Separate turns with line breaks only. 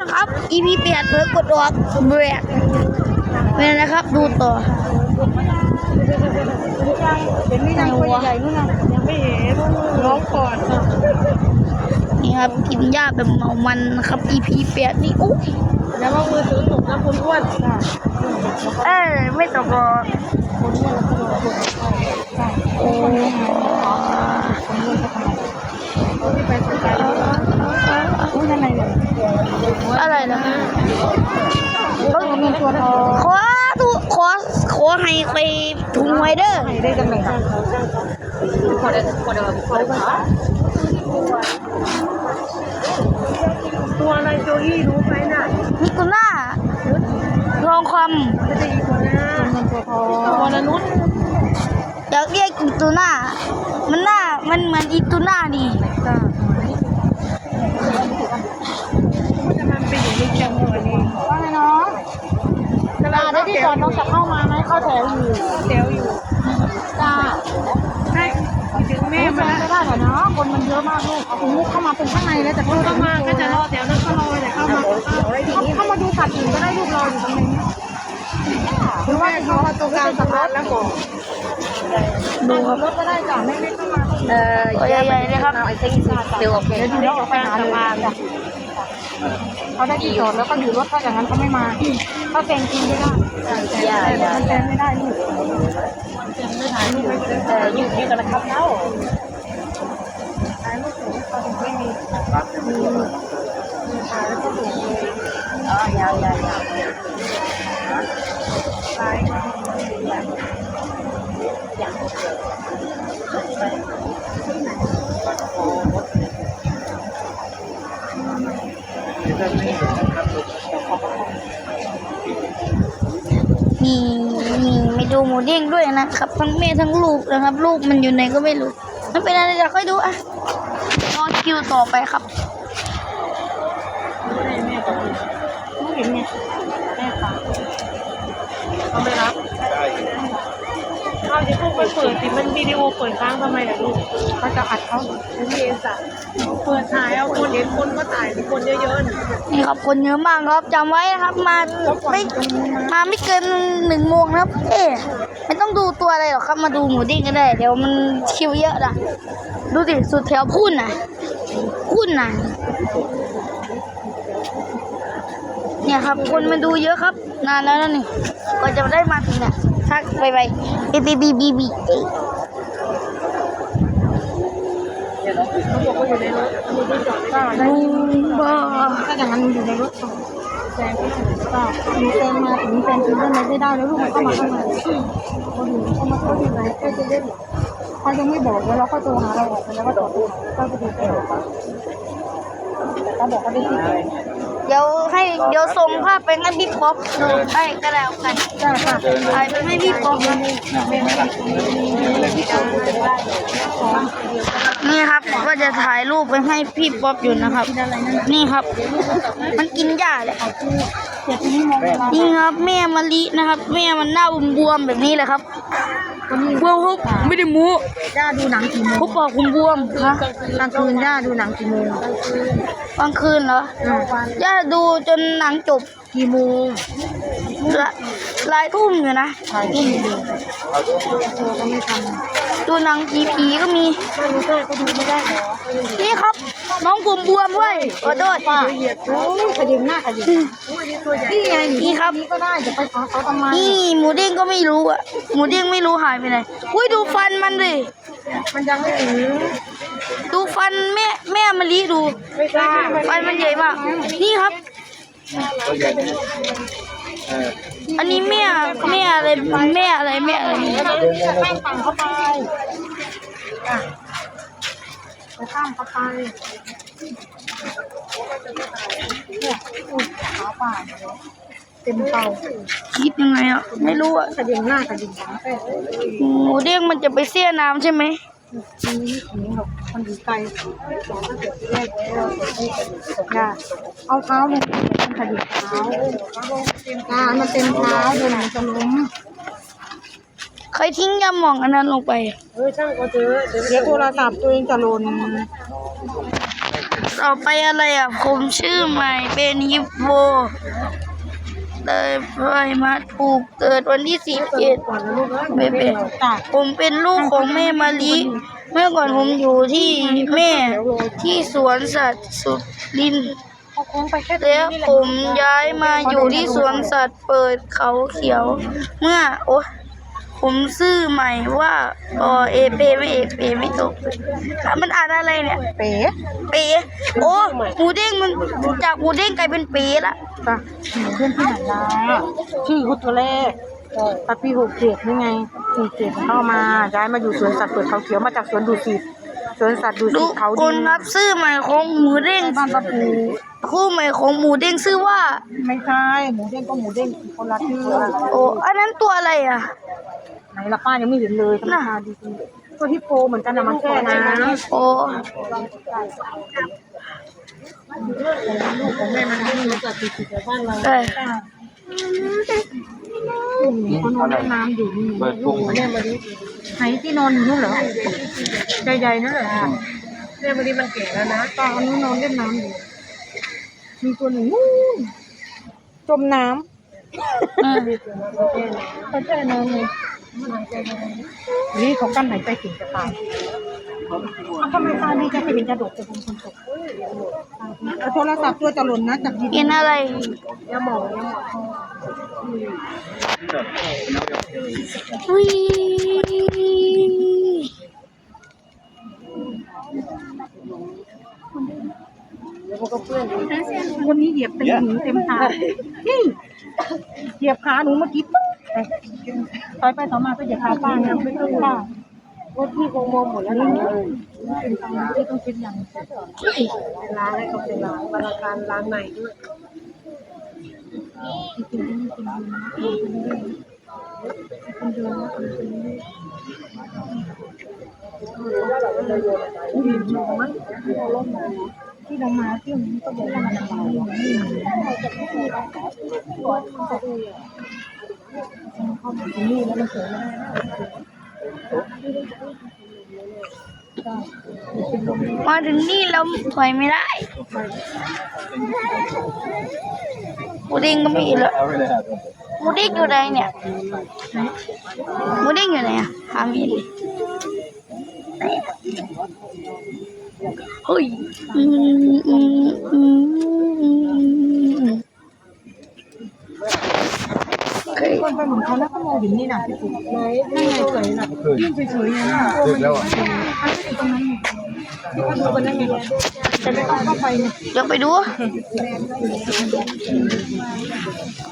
นะครับ EP เปลี่ยนเพื่อกดออกเบรกเป็นนะครับ ดูต่อ
เห็นนี่นางตัวใหญ่ๆนู่นน่ะยังไม่เห็นร้องก่อน
นี่ครับกินหญ้าแบบเมามันนะครับ EP เปลี่ยนนี่อุ๊ย
แล้วว่ามือถือตกนะคุณอ้วน
เอ้ยไม่ตกหรอกโอ้
ที่ไปสนใจอุ้ยนั่นไงเนี่ย
อะไรนะ
ก็มีตัวทอ
ขอทุขอขอให้ไปถุงไวเดอร์
ไหนได้จังไหนคะขอได้ขอได้แบบเขาค่ะตัวอะไรโจอี้รู้ไหมน่ะ
มิตุน่าลองค
ไม่ได้อีตัวนะตัวทอตัวละนุษำ
อยากเรียกอิตุน่ามันหน้ามันเหมือนอิตุน่าดี
ไปอยู่ในแคมป์วันนี้ว่าไงน้องเวลาได้ที่จอดน้องจะเข้ามาไหมเข้าแถวอยู่แถวอยู่
จ้า
ใช่ถึงแม่มาไม่ได้หรอเนาะคนมันเยอะมากลูกเอาคุณลูกเข้ามาเป็นข้างในแล้วแต่เข้ามาก็จะรอแถวนั้นก็รอแต่เข้ามาเข้ามาดูสัตว์อื่นก็ได้ลูกรออยู่ตรงนี้หรือว่าเข้ามาตรงกลางสะพานแล้วบอกดูรถก็ได้จ้ะไม่ไม่เข้ามาเออ
ตัวใหญ่ๆเลยครับ
เดี๋ยวโอเคเดี๋ยวดูแล้วออกไปหาเลยจ้ะ เขาได้ที่จอดแล้วก็อยู่รถถ้าอย่างนั้นเขาไม่มาเขาแซงกินไม่ได้อย่าอย่าแซงไม่ได้ลูกไม่ถ่ายรูปเอออยู่นี่กันนะครับเล่าถ่ายรูปสวยเขาถึงไม่มีมีมีถ่ายแล้วก็สวยเลยอ๋อยาวยาวยาวลายอย่าง
นี่นี่ไม่ดูหมูเด้งด้วยนะครับ ทั้งแม่ทั้งลูกนะครับ ลูกมันอยู่ไหนก็ไม่รู้ไม่เป็นไรเดี๋ยวค่อยดูอะรอคิวต่อไปครับ
ไม่เห็นไงแม่ค่ะเขาไม่รับเอาที่พวก ไปเปิดสิมันวิดีโอเปิดค้างทำไมล่ะลูกเขาจะอัดเขาเป็นเอสัตเปิดถ่ายเอาคนเห็นคนก็ถ่ายที่คนเยอะๆนะ
นี่ครับคนเยอะมากครับจำไว้นะครับมาไม่มาไม่เกินหนึ่งโมงนะครับเอ๊ะไม่ต้องดูตัวอะไรหรอกครับมาดูหมูเด้งก็ได้ เดี๋ยวมันคิวเยอะนะดูดิสุดแถวพุ่นนะพุ่นนะเนี่ยครับคนมาดูเยอะครับ นานแล้วนี่ก็จะได้มาถึงเนี่ย ทักไปไปเอบีบีบีบี
เขาบอกว่าอยู่ในรถ
บ้า
ถ้าอย่างนั้นอยู่ในรถแซงก็ถึงก็มีแซงมาถึงแซงถึงด้านในไม่ได้แล้วลูกมันเข้ามาข้างในคนหนูเขามาเข้าที่ไหนกล้จะเล่นเขายังไม่บอกแล้วเราก็โทรหาเราออกไปแล้วก็จอดดูก็ไปดูไปหาเขาแต่เขาบอกเขาได้ที่
เดี๋ยวให้เดี๋ยวส่งภาพไปให้พี่ป๊อปดูให้ก็แล้วกัน
จ้าค่ะ
ถ่ายไปให้พี่ป๊อปนะนี่ครับก็จะถ่ายรูปไปให้พี่ป๊อปอยู่นะครับ นี่ครับ มันกินหญ้าเลย
เดี๋ยวทีนี้มองเวลา
นี่ครับแม่มะลินะครับ แม่มันหน้าบวมๆแบบนี้เลยครับบวมครับไม่ได้หมู
ย่าดูหนังกี่โมง
เขาบอกคุณบวมฮะ
กลางคืนย่าดูหนังกี่โมง
กลางคืนเหรอ
อืม
ย่าดูจนหนังจบ
กี่โมง
ละหลายทุ่มอยู่นะ
ถ่ายทุ่มดูโทรก็ไม่ทัน
ดูหนังผีผีๆก็มี
ไม่รู้ด้วยก็ดูไม่ได้เหรอ
นี่ครับ น้องผมบวมเว้ยขอโทษ
ป้าเหยียดโอ้ยขยิงหน้าขยิงนี่ไง
นี่ครับ
นี่ก็ได้จะไปขอเขาทำไม
นี่หมูเด้งก็ไม่รู้อะหมูเด้งไม่รู้หายไปไหนอุ้ยดูฟันมันดิ
มันยังไม่ถึง
ดูฟันแม่แม่มะลิดู
ไม่ได้
ฟันมันใหญ่มาก นี่ครับอันนี้แม่แม่อะไรแม่อะไรแม่อะไร
จะข้ามฝั่งเข้า ไปอะจะข้ามเข้าไปเนี่ยอุ้ยขาป่าเต็มเตา
คิดยังไงอะ ไม่รู้อะ
ขยิงหน้าขยิงหลังแค่
หมูเด้งมันจะไปเสี้ยน้ำใช่ไหม
ทีนี้ถึงหรอกมันอยู่ไกลสองก็เกิดแรกแล้วได้เอาเท้าลงมันขยิบเท้าอ่ามันเต็มเท้าเดินหนังจะล้ม
ใครทิ้งยาหม่องอันนั้นลงไป
เออช่างก็เจอเดี๋ยวโทรศัพท์ตัวเองจะหล่น
ต่อไปอะไรอะ ผมชื่อใหม่เป็นฮิปโปเลยไปมาถูกเกิดวันที่สิบเอ็ดเบเบ
จ้ะ
ผมเป็นลูกของแม่มาลิ เมื่อก่อนผมอยู่ที่แม่ที่สวนสัตว์สุรินทร์
เขาโค้งไปแค่ตรง
แล้ว
นี้แหละ
ผมย้ายมาอยู่ที่สวนสัตว์เปิดเขาเขียว เมื่อโอ้ ผมซื้อใหม่ว่าอเอเปไม่เอเปไม่ตกอะมันอ่านอะไรเนี่ย
เป๋
เปโอ้หมูเด้งมันจากหมูเด้งกลายเป็นเปละ
จ้ะเพื่อนที่ไหนล่ะชื่อคุตัวเลขตอนปีหกเจ็ดนี่ไงสี่เจ็ดเข้ามาย้ายมาอยู่สวนสัตว์เปิดเขาเขียวมาจากสวนดุสิตสวนสัตว์ดุ
ดู
สิตเขา
ค
ดี
นครับซื้อใหม่ของหมูเด้ง
บ้านตะปู
คู่ใหม่ของหมูเด้งชื่อว่า
ไม่ใช่หมูเด้งก็หมูเด้งคนละชื่อ
โอ้อันนั้นตัวอะไรอะ
ไหนละป้ายังไม่เห็นเลยธรรมชาติดีๆตัวฮิปโปเหมือนกันนะมันแค่นะ
โอ้
ลูกของแม่มันที่มีสัตว์ติดๆในบ้านเรา
เอ้ย
เขานอนเล่นน้ำอยู่นี่ลูกของแม่มาดิไหนที่นอนอยู่นู่นเหรอใหญ่ๆนั่นเหรอแม่มาดิมันเก่แล้วนะตอนนู้นนอนเล่นน้ำอยู่มีตัวหนึ่งนู่นจมน้
อืมำ
เขาแช่น้ำเลย นี่เขากั้นหายใจถึงจะตายอ้าวทำไมตาดีจะเห็นจะโดดจะเป็นคนตกเอาโทรศัพท์ตัวจะหล่นนะจากดี
กินอะไร
ยาหมองยาหมอง
วิ
วันนี้เหยียบเต็มหูเต็มขานี่เหยียบขาหนูเมื่อกี้ปุ๊บ ต่อยไปต่อมาก็เหยียบขาป้านะไม่ต้องป้ารถพี่คงมองหมดแล้วนะเป็นตังค์ที่ต้องคิดอย่างล้างให้เขาเป็นล้างบรรการล้างในด้วยที่เรามาที่นี้ก็บอกว่ามันไม่มีไม่มีเข้า มาที่นี่แล้วมันเสียแล้
มาถึงนี่แล้วถอยไม่ได้หมูเด้งก็ไม่เห็นแล้วหมูเด้งอยู่ไหนเนี่ยหมูเด้งอยู่ไหนอะหาไม่เห็นเฮ้ยอืมอืมอืมเค
นไปเหมือนเขาแล้วก็มองอยู่นี่นะพี่ปุ๊ไหนนั่นไงสวยนะยิ่งสวยๆไง
ดึกแล้วอะ
ตรงนั้นที่เขาดูกันนั่นไงแต่ไม่ต้องเข้าไปเนี่ย
เดี๋ยวไปดู